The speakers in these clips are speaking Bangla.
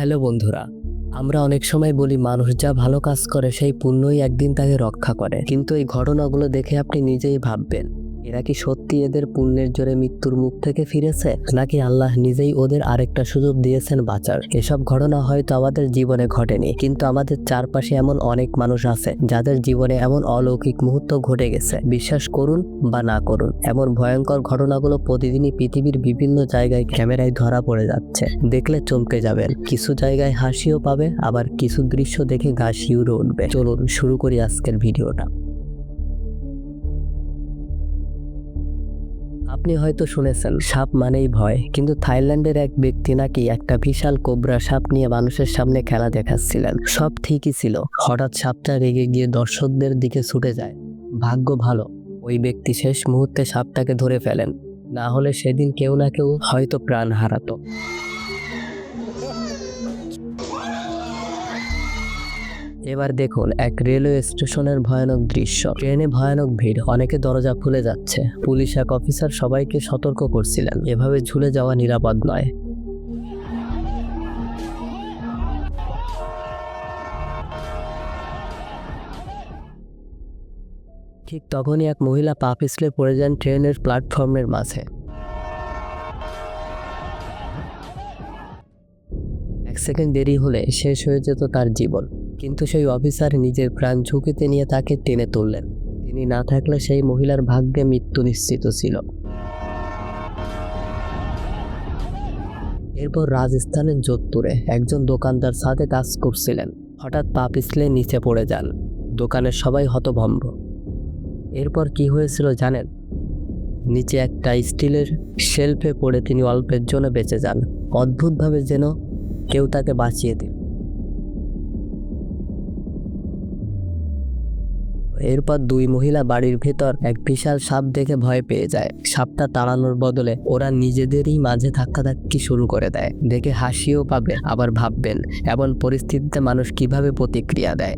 হ্যালো বন্ধুরা, আমরা অনেক সময় বলি মানুষ যা ভালো কাজ করে সেই পুণ্যই একদিন তাকে রক্ষা করে। কিন্তু এই ঘটনাগুলো দেখে আপনি নিজেই ভাববেন এরা কি সত্যি এদের পুণ্যের জোরে মৃত্যুর মুখ থেকে ফিরেছে? নাকি আল্লাহ নিজেই ওদের আরেকটা সুযোগ দিয়েছেন বাঁচার? এসব ঘটনা হয়তো আমাদের জীবনে ঘটেনি, কিন্তু আমাদের চারপাশে এমন অনেক মানুষ আছে, যাদের জীবনে এমন অলৌকিক মুহূর্ত ঘটে গেছে। বিশ্বাস করুন বা না করুন, এমন ভয়ঙ্কর ঘটনাগুলো প্রতিদিনই পৃথিবীর বিভিন্ন জায়গায় ক্যামেরায় ধরা পড়ে যাচ্ছে। দেখলে চমকে যাবেন। কিছু জায়গায় হাসিও পাবে, আবার কিছু দৃশ্য দেখে গা শিউরে উঠবে। চলুন শুরু করি আজকের ভিডিওটা। আপনি হয়তো শুনেছেন, সাপ মানেই ভয়। কিন্তু থাইল্যান্ডের এক ব্যক্তি নাকি একটা বিশাল কোবরা সাপ নিয়ে মানুষের সামনে খেলা দেখাচ্ছিলেন। সব ঠিকই ছিল। হঠাৎ সাপটা রেগে গিয়ে দর্শকদের দিকে ছুটে যায়। ভাগ্য ভালো, ওই ব্যক্তি শেষ মুহূর্তে সাপটাকে ধরে ফেলেন। না হলে সেদিন কেউ না কেউ হয়তো প্রাণ হারাতো। এবার দেখুন এক রেলওয়ে স্টেশনের ভয়ানক দৃশ্য। ট্রেনে ভয়ানক ভিড়, অনেকে দরজা খুলে যাচ্ছে। পুলিশ এক অফিসার সবাইকে সতর্ক করছিলেন। এভাবে ঝুলে যাওয়া নিরাপদ নয়। ঠিক তখনই এক মহিলা পা পিছলে পড়ে যান ট্রেনের প্ল্যাটফর্মের মাঝে। এক সেকেন্ড দেরি হলে শেষ হয়ে যেত তার জীবন। কিন্তু সেই অফিসার নিজের প্রাণ ঝুঁকিতে নিয়ে তাকে টেনে তুললেন। তিনি না থাকলে সেই মহিলার ভাগ্যে মৃত্যু নিশ্চিত ছিল। এরপর রাজস্থানের যোধপুরে একজন দোকানদার সাথে কাজ করছিলেন। হঠাৎ পা পিছলে নিচে পড়ে যান। দোকানের সবাই হতভম্ব। এরপর কি হয়েছিল জানেন? নিচে একটা স্টিলের শেলফে পড়ে তিনি অল্পের জন্য বেঁচে যান। অদ্ভুতভাবে যেন কেউ তাকে বাঁচিয়ে দিল। এরপর দুই মহিলা বাড়ির ভেতর এক বিশাল সাপ দেখে ভয় পেয়ে যায়। সাপটা তাড়ানোর বদলে ওরা নিজেদেরই মাঝে ধাক্কাধাক্কি শুরু করে দেয়। দেখে হাসিও পাবে, আবার ভাববেন, এমন পরিস্থিতিতে মানুষ কীভাবে প্রতিক্রিয়া দেয়।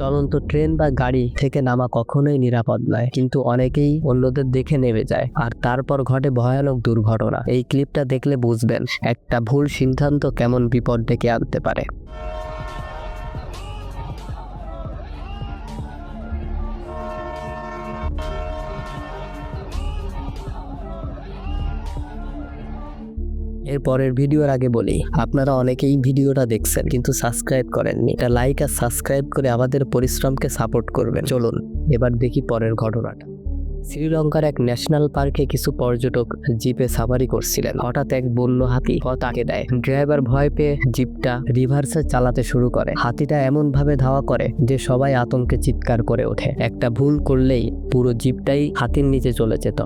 চলন্ত ট্রেন বা গাড়ি থেকে নামা কখনোই নিরাপদ নয়। কিন্তু অনেকেই অন্যদের দেখে নেমে যায়। আর তারপর ঘটে ভয়ানক দুর্ঘটনা। এই ক্লিপটা দেখলে বুঝবেন, একটা ভুল সিদ্ধান্ত কেমন বিপদ ডেকে আনতে পারে। এর পরের ভিডিওর আগে বলি, আপনারা অনেকেই ভিডিওটা দেখছেন কিন্তু সাবস্ক্রাইব করেননি। এটা লাইক আর সাবস্ক্রাইব করে আমাদের পরিশ্রমকে সাপোর্ট করবেন। চলুন, এবার দেখি পরের ঘটনাটা। শ্রীলঙ্কার এক ন্যাশনাল পার্কে কিছু পর্যটক জিপে সাফারি করছিলেন। হঠাৎ এক বন্য হাতি তাকে দেয়। ড্রাইভার ভয় পেয়ে জিপটা রিভার্সে চালাতে শুরু করে। হাতিটা এমন ভাবে ধাওয়া করে যে সবাই আতঙ্কে চিৎকার করে ওঠে। একটা ভুল করলেই পুরো জিপটাই হাতির নিচে চলে যেত।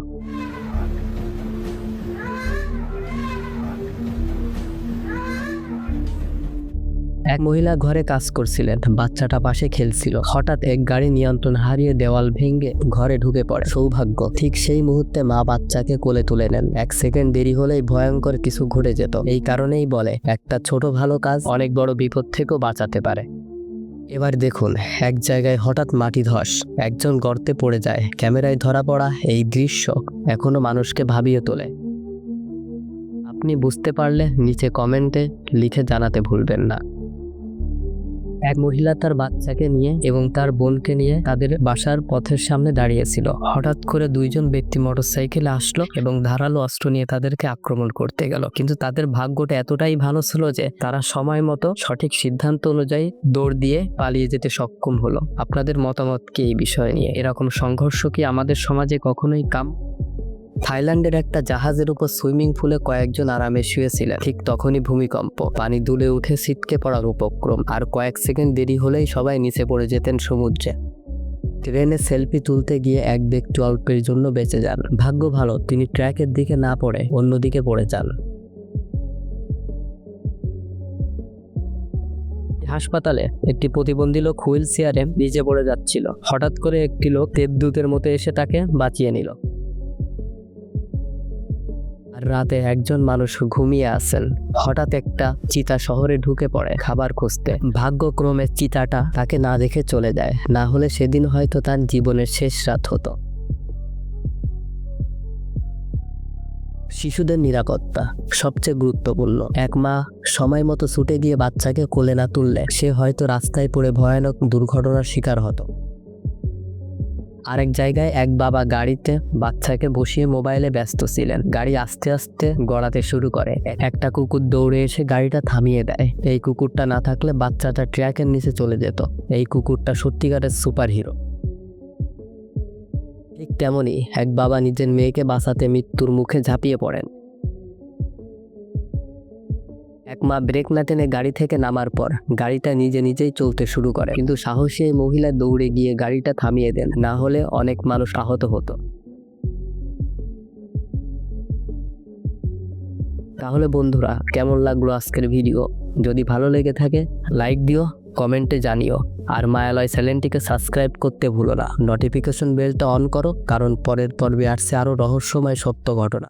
এক মহিলা ঘরে কাজ করছিলেন। বাচ্চাটা পাশে খেলছিল। হঠাৎ এক গাড়ি নিয়ন্ত্রণ হারিয়ে দেওয়াল ভেঙে ঘরে ঢুকে পড়ে। সৌভাগ্য, ঠিক সেই মুহূর্তে মা বাচ্চাকে কোলে তুলে নেন। এক সেকেন্ড দেরি হলেই ভয়ঙ্কর কিছু ঘটে যেত। এই কারণেই বলে, একটা ছোট ভালো কাজ অনেক বড় বিপদ থেকেও বাঁচাতে পারে। এবার দেখুন, এক জায়গায় হঠাৎ মাটি ধস। একজন গর্তে পড়ে যায়। ক্যামেরায় ধরা পড়া এই দৃশ্য এখনও মানুষকে ভাবিয়ে তোলে। আপনি বুঝতে পারলে নিচে কমেন্টে লিখে জানাতে ভুলবেন না। এক মহিলা তার বাচ্চাকে নিয়ে এবং তার বোনকে নিয়ে তাদের বাসার পথের সামনে দাঁড়িয়েছিল। হঠাৎ করে দুইজন ব্যক্তি মোটরসাইকেলে আসলো এবং ধারালো অস্ত্র নিয়ে তাদেরকে আক্রমণ করতে গেল। কিন্তু তাদের ভাগ্যটা এতটাই ভালো ছিল যে তারা সময় মতো সঠিক সিদ্ধান্ত অনুযায়ী দৌড় দিয়ে পালিয়ে যেতে সক্ষম হলো। আপনাদের মতামত কি এই বিষয় নিয়ে? এরকম সংঘর্ষ কি আমাদের সমাজে কখনোই কাম থাইল্যান্ডের একটা জাহাজের উপর সুইমিং পুলে কয়েকজন আরামে শুয়েছিলেন। ঠিক তখনই ভূমিকম্প। পানি দুলে উঠে ছিটকে পড়ার উপক্রম। আর কয়েক সেকেন্ড দেরি হলেই সবাই নিচে পড়ে যেতেন সমুদ্রে। ট্রেনে সেলফি তুলতে গিয়ে এক ব্যক্তি অল্পের জন্য বেঁচে যান। ভাগ্য ভালো, তিনি ট্র্যাকের দিকে না পড়ে অন্যদিকে পড়ে যান। হাসপাতালে একটি প্রতিবন্ধী লোক হুইল চেয়ারে নিচে পড়ে যাচ্ছিল। হঠাৎ করে একটি লোক দেবদূতের মতো এসে তাকে বাঁচিয়ে নিল। রাতে একজন মানুষ ঘুমিয়ে আছেন। হঠাৎ একটা চিতা শহরে ঢুকে পড়ে খাবার খুঁজতে। ভাগ্যক্রমে চিতাটা তাকে না দেখে চলে যায়। না হলে সেদিন হয়তো তার জীবনের শেষ রাত হতো। শিশুদের নিরাপত্তা সবচেয়ে গুরুত্বপূর্ণ। এক মা সময় মতো ছুটে গিয়ে বাচ্চাকে কোলে না তুললে সে হয়তো রাস্তায় পড়ে ভয়ানক দুর্ঘটনার শিকার হতো। আরেক জায়গায় এক বাবা গাড়িতে বাচ্চাকে বসিয়ে মোবাইলে ব্যস্ত ছিলেন। গাড়ি আস্তে আস্তে গড়াতে শুরু করে। একটা কুকুর দৌড়ে এসে গাড়িটা থামিয়ে দেয়। এই কুকুরটা না থাকলে বাচ্চাটা ট্র্যাকের নিচে চলে যেত। এই কুকুরটা সত্যিকারের সুপার হিরো ঠিক তেমনই এক বাবা নিজের মেয়েকে বাঁচাতে মৃত্যুর মুখে ঝাঁপিয়ে পড়েন। এক মা ব্রেক না টেনে গাড়ি থেকে নামার পর গাড়িটা নিজে নিজেই চলতে শুরু করে। কিন্তু সাহসী এই মহিলা দৌড়ে গিয়ে গাড়িটা থামিয়ে দেন। না হলে অনেক মানুষ আহত হতো। তাহলে বন্ধুরা, কেমন লাগল আজকের ভিডিও? যদি ভালো লেগে থাকে, লাইক দিও, কমেন্টে জানিও। আর মায়ালয় চ্যানেলটিকে সাবস্ক্রাইব করতে ভুলো না। নোটিফিকেশন বেলটা অন করো, কারণ পরের পর্বে আসছে আরও রহস্যময় সত্য ঘটনা।